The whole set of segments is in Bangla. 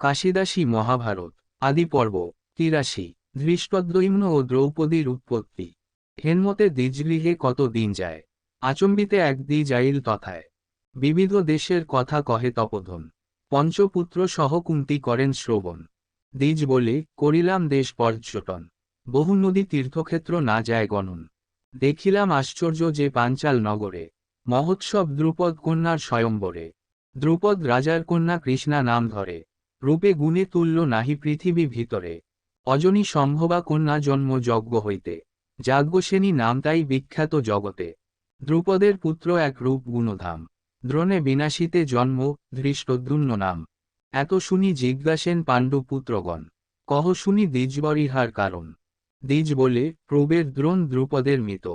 কাশিদাসী মহাভারত, আদি পর্ব, তিরাশি ধৃষ্টদ্বৈম্ন ও দ্রৌপদীর উৎপত্তি। হেনমতে দ্বিজগৃহে কত দিন যায়? আচম্বিতে এক দ্বিজ আইল তথায়। বিবিধ দেশের কথা কহে তপোধন। পঞ্চপুত্র সহ কুন্তি করেন শ্রবণ। দ্বিজ বলে, করিলাম দেশ পর্যটন। বহু নদী তীর্থক্ষেত্র না যায় গণন। দেখিলাম আশ্চর্য যে পাঞ্চাল নগরে। মহোৎসব দ্রুপদ কন্যার স্বয়ম্বরে। দ্রুপদ রাজার কন্যা কৃষ্ণা নাম ধরে। রূপে গুণে তুল্য নাহি পৃথিবী ভিতরে। অজনী সম্ভবা কন্যা জন্ম যজ্ঞ হইতে। যাজ্ঞসেনী নাম তাই বিখ্যাত জগতে। দ্রুপদের পুত্র এক রূপ গুণধাম। দ্রোণে বিনাশিতে জন্ম ধৃষ্টদ্যুন্ন নাম। এত শুনি জিজ্ঞাসেন পাণ্ডু পুত্রগণ কহ শুনি দ্বিজবরিহার কারণ। দ্বিজ বলে প্রবের দ্রোণ দ্রুপদের মৃত।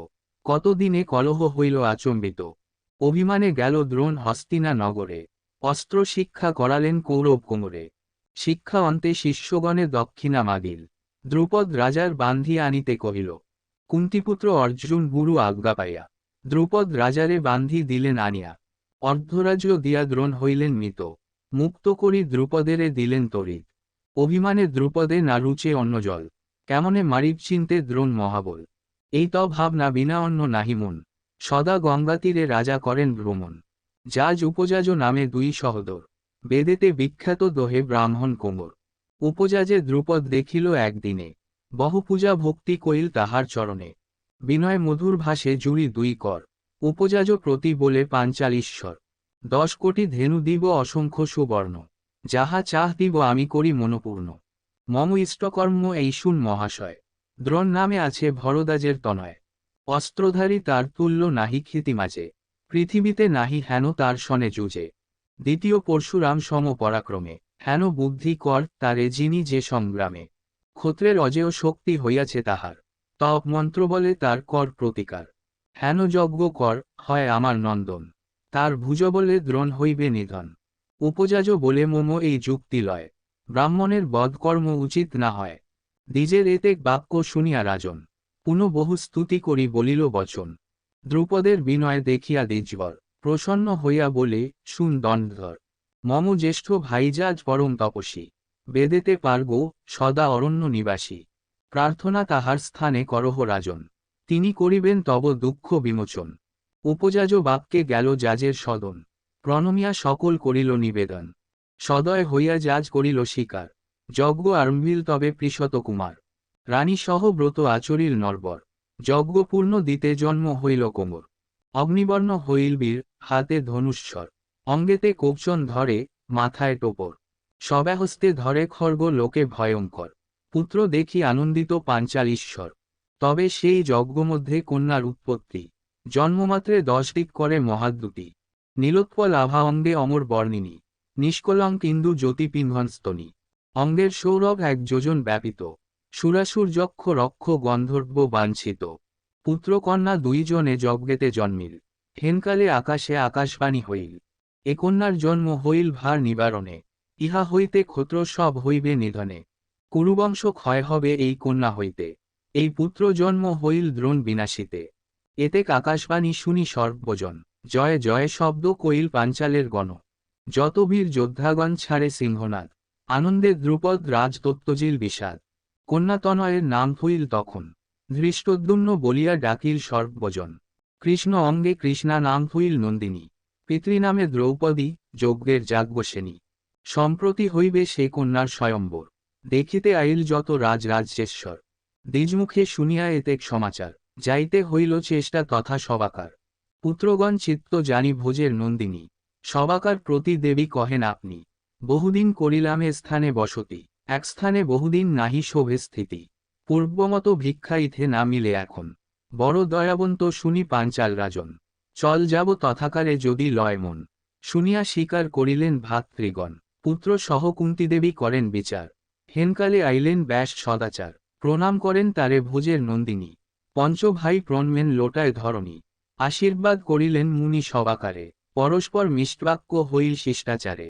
কতদিনে কলহ হইল আচম্বিত। অভিমানে গেল দ্রোণ হস্তিনা নগরে অস্ত্র শিক্ষা করালেন কৌরব কোমরে। শিক্ষা অন্তে শিষ্যগণে দক্ষিণা মাগিল। দ্রুপদ রাজার বান্ধি আনিতে কহিল, কুন্তিপুত্র অর্জুন গুরু আজ্ঞা পাইয়া, দ্রুপদ রাজারে বান্ধি দিলেন আনিয়া। অর্ধরাজ্য দিয়া দ্রোণ হইলেন মৃত, মুক্ত করি দ্রুপদেরে দিলেন তরিত। অভিমানে দ্রুপদে না রুচে অন্য জল, কেমনে মারিব চিনতে দ্রোণ মহাবল। এই ত ভাবনা বিনা অন্য নাহি মন, সদা গঙ্গা তীরে রাজা করেন ভ্রমণ। জাজ উপজাজ নামে দুই সহদর। বেদেতে বিখ্যাত দোহে ব্রাহ্মণ কোমর। উপজাজে দ্রুপদ দেখিল একদিনে বহু পূজা ভক্তি কইল তাহার চরণে। বিনয় মধুর ভাষে জুড়ি দুই কর, উপজাজ প্রতি বলে পাঞ্চাল ঈশ্বর দশ কোটি ধেনু দিব অসংখ্য সুবর্ণ, যাহা চাহ দিব আমি করি মনপূর্ণ। মম ইষ্টকর্ম এই শুন মহাশয়, দ্রোণ নামে আছে ভরদাজের তনয়। অস্ত্রধারী তার তুল্য নাহি খ্যাতি মাঝে পৃথিবীতে নাহি হেন তার সনে যুজে। দ্বিতীয় পরশুরাম সম পরাক্রমে হেন বুদ্ধি কর তারে যিনি যে সংগ্রামে। ক্ষত্রের অজেয় শক্তি হইয়াছে তাহার। তপ মন্ত্র বলে তার কর প্রতিকার। হেন যজ্ঞ কর, হয় আমার নন্দন। তার ভুজ বলে দ্রোণ হইবে নিধন। উপজাজ বলে মোম এই যুক্তি লয়। ব্রাহ্মণের বধকর্ম উচিত না হয়। দ্বিজের এতে বাক্য শুনিয়া রাজন। পুনঃ বহু স্তুতি করি বলিল বচন। দ্রুপদের বিনয় দেখিয়া দ্বিজবর। প্রসন্ন হইয়া বলে, শুন দণ্ডধর, মম জ্যেষ্ঠ ভাইজাজ পরম তপস্বী, বেদেতে পার্গ সদা অরণ্য নিবাসী, প্রার্থনা তাহার স্থানে করহ রাজন, তিনি করিবেন তব দুঃখ বিমোচন, উপজাজ বাক্যে গেল জাজের সদন, প্রণমিয়া সকল করিল নিবেদন, সদয় হইয়া জাজ করিল শিকার, যজ্ঞ আরম্ভিল তবে পৃষত কুমার রানী সহ ব্রত আচরিল নরবর, যজ্ঞপূর্ণ দিতে জন্ম হইল কোমর অগ্নিবর্ণ হইল বীর হাতে ধনুষ্বর। অঙ্গেতে কোপচন ধরে, মাথায় টোপর। সব্যাহস্তে ধরে খর্গ লোকে ভয়ঙ্কর। পুত্র দেখি আনন্দিত পাঞ্চাল ঈশ্বর তবে সেই যজ্ঞমধ্যে কন্যার উৎপত্তি। জন্মমাত্রে দশ দিক করে মহাদ্যুতি। নীলোৎপল আভা অঙ্গে অমর বর্ণিনী। নিষ্কলঙ্ক ইন্দু জ্যোতি পিংহনস্তনী অঙ্গের সৌরভ এক যোজন ব্যাপিত। সুরাসুর যক্ষ রক্ষ গন্ধর্ব বাঞ্ছিত। পুত্রকন্যা দুইজনে যজ্ঞেতে জন্মিল। হেনকালে আকাশে আকাশবাণী হইল। এ কন্যার জন্ম হইল ভার নিবারণে। ইহা হইতে ক্ষত্র সব হইবে নিধনে। কুরুবংশ ক্ষয় হবে এই কন্যা হইতে। এই পুত্র জন্ম হইল দ্রোণ বিনাশিতে। এতেক আকাশবাণী শুনি সর্বজন। জয় জয় শব্দ কইল পাঞ্চালের গণ। যত বীর যোদ্ধাগণ ছাড়ে সিংহনাদ। আনন্দে দ্রুপদ রাজতত্ত্বজিল বিষাদ। কন্যাতনয়ের নাম হইল তখন। ধৃষ্টদ্যুন্ন বলিয়া ডাকিল সর্বজন। কৃষ্ণ অঙ্গে কৃষ্ণা নাম হইল নন্দিনী। পিতৃনামে দ্রৌপদী, যজ্ঞের যাজ্ঞসেনী। সম্প্রতি হইবে সে কন্যার স্বয়ম্বর। দেখিতে আইল যত রাজ রাজরাজ্যেশ্বর দ্বিজমুখে শুনিয়া এতেক সমাচার। যাইতে হইল চেষ্টা তথা সবাকার। পুত্রগণ চিত্ত জানি ভোজের নন্দিনী। সবাকার প্রতি দেবী কহেন আপনি। বহুদিন করিলাম এ স্থানে বসতি। এক স্থানে বহুদিন নাহি শোভে স্থিতি। পূর্বমত ভিক্ষা ইথে না মিলে এখন। বড় দয়াবন্ত শুনি পাঞ্চাল রাজন। চল যাব তথাকারে যদি লয় মন। শুনিয়া স্বীকার করিলেন ভাতৃগণ। পুত্র সহ কুন্তিদেবী করেন বিচার। হেনকালে আইলেন ব্যাস সদাচার। প্রণাম করেন তারে ভোজের নন্দিনী। পঞ্চভাই প্রণমেন লোটায় ধরণী। আশীর্বাদ করিলেন মুনি সবাকারে পরস্পর মিষ্টবাক্য হইল শিষ্টাচারে।